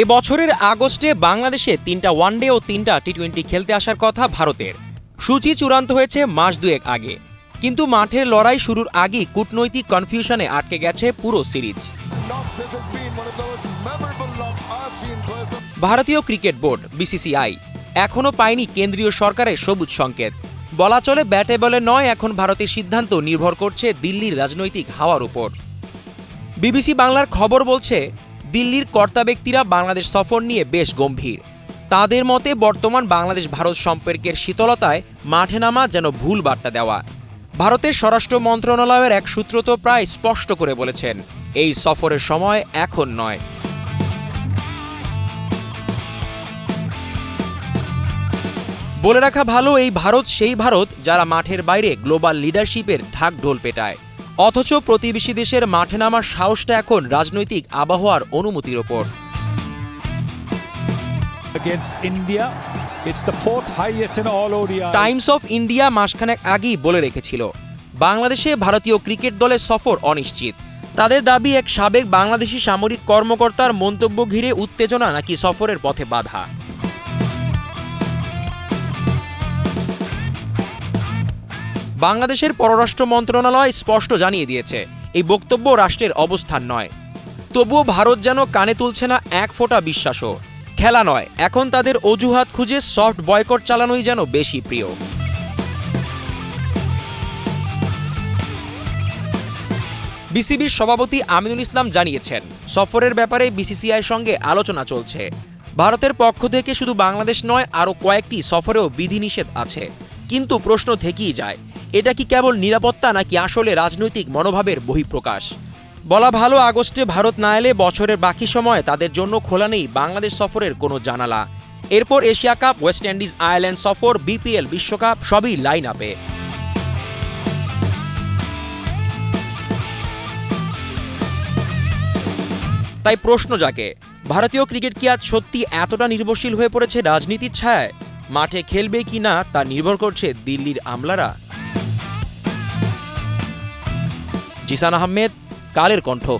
এ বছরের আগস্টে বাংলাদেশে তিনটা ওয়ানডে ও তিনটা টি টোয়েন্টি খেলতে আসার কথা ভারতের। সূচি চূড়ান্ত হয়েছে মাস দুয়েক আগে। কিন্তু মাঠের লড়াই শুরুর আগেই কূটনৈতিক কনফিউশনে আটকে গেছে পুরো সিরিজ। ভারতীয় ক্রিকেট বোর্ড বিসিসিআই এখনও পায়নি কেন্দ্রীয় সরকারের সবুজ সংকেত। বলা চলে ব্যাটে বলে নয় এখন ভারতের সিদ্ধান্ত নির্ভর করছে দিল্লির রাজনৈতিক হাওয়ার উপর। বিবিসি বাংলার খবর বলছে, দিল্লির কর্তা ব্যক্তিরা বাংলাদেশ সফর নিয়ে বেশ গম্ভীর। তাদের মতে, বর্তমান বাংলাদেশ ভারত সম্পর্কের শীতলতায় মাঠে নামা যেন ভুল বার্তা দেওয়া। ভারতের স্বরাষ্ট্র মন্ত্রণালয়ের এক সূত্র তো প্রায় স্পষ্ট করে বলেছেন, এই সফরের সময় এখন নয়। বলে রাখা ভালো, এই ভারত সেই ভারত যারা মাঠের বাইরে গ্লোবাল লিডারশিপের ঢাক ঢোল পেটায়। অথচ প্রতিবেশী দেশের মাঠে নামার সাহসটা এখন রাজনৈতিক আবহাওয়ার অনুমতির ওপর. টাইমস অফ ইন্ডিয়া মাসখানেক আগেই বলে রেখেছিল বাংলাদেশে ভারতীয় ক্রিকেট দলের সফর অনিশ্চিত। তাদের দাবি এক সাবেক বাংলাদেশি সামরিক কর্মকর্তার মন্তব্য ঘিরে উত্তেজনা নাকি সফরের পথে বাধা। বাংলাদেশের পররাষ্ট্র মন্ত্রণালয় স্পষ্ট জানিয়ে দিয়েছে, এই বক্তব্য রাষ্ট্রের অবস্থান নয়। তবুও ভারত যেন কানে তুলছে না এক ফোঁটা বিশ্বাসও। খেলা নয়, এখন তাদের অজুহাত খুঁজে সফট বয়কট চালানোই যেন বেশি প্রিয়। বিসিবির সভাপতি আমিনুল ইসলাম জানিয়েছেন, সফরের ব্যাপারে বিসিসিআইয়ের সঙ্গে আলোচনা চলছে। ভারতের পক্ষ থেকে শুধু বাংলাদেশ নয়, আরও কয়েকটি সফরেও বিধিনিষেধ আছে। কিন্তু প্রশ্ন থেকেই যায়, এটা কি কেবল নিরাপত্তা নাকি আসলে রাজনৈতিক মনোভাবের বহিঃপ্রকাশ? বলা ভালো, আগস্টে ভারত না এলে বছরের বাকি সময় তাদের জন্য খোলা নেই বাংলাদেশ সফরের কোনো জানালা। এরপর Asia cup, West Indies, Ireland সফর, বিপিএল, বিশ্বকাপ, সবই লাইন আপে তাই প্রশ্ন জাগে, ভারতীয় ক্রিকেট কি আজ সত্যি এতটা নির্ভরশীল হয়ে পড়েছে রাজনীতির ছায়ায়? মাঠে খেলবে কি না তা নির্ভর করছে দিল্লির আমলারা। জিসান আহমেদ কালের কণ্ঠ।